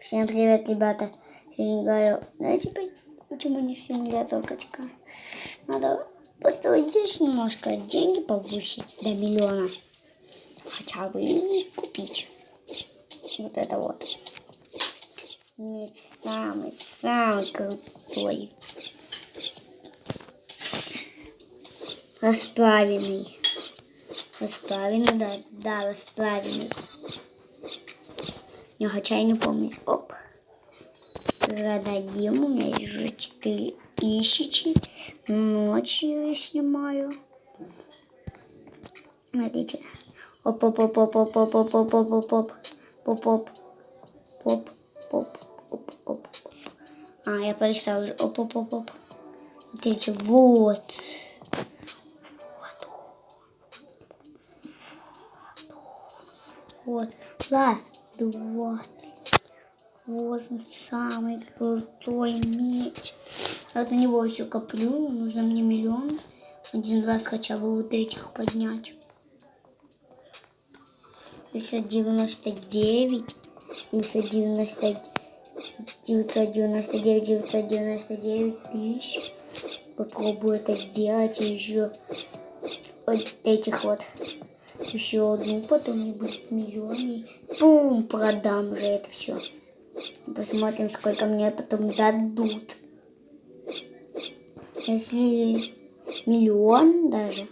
Всем привет, ребята. Сегодня играю. Знаете, почему не симулятор качка? Надо построить здесь немножко деньги повысить до миллиона. Хотя бы и купить. Вот это вот. Меч самый-самый крутой. Расплавленный. Расплавленный, да, да, расплавленный. Я хотя я не помню. Оп. Зададим. У меня есть уже 4 тысячи. Ночью я снимаю. Смотрите. Оп, оп, оп, оп, оп, оп, оп, оп, оп, оп, оп, оп, оп, оп, оп, оп, оп. А, я прочитала уже. Оп, оп, оп, оп. Смотрите, вот. Вот. Два, вот он самый крутой меч. От него еще коплю, нужно мне миллион. Один раз хотя бы вот этих поднять. 999, 999, 999, 999 тысяч. Попробую это сделать и еще вот этих вот еще одну, потом мне будет миллион. Бум, продам уже это все. Посмотрим, сколько мне потом дадут. Если миллион даже,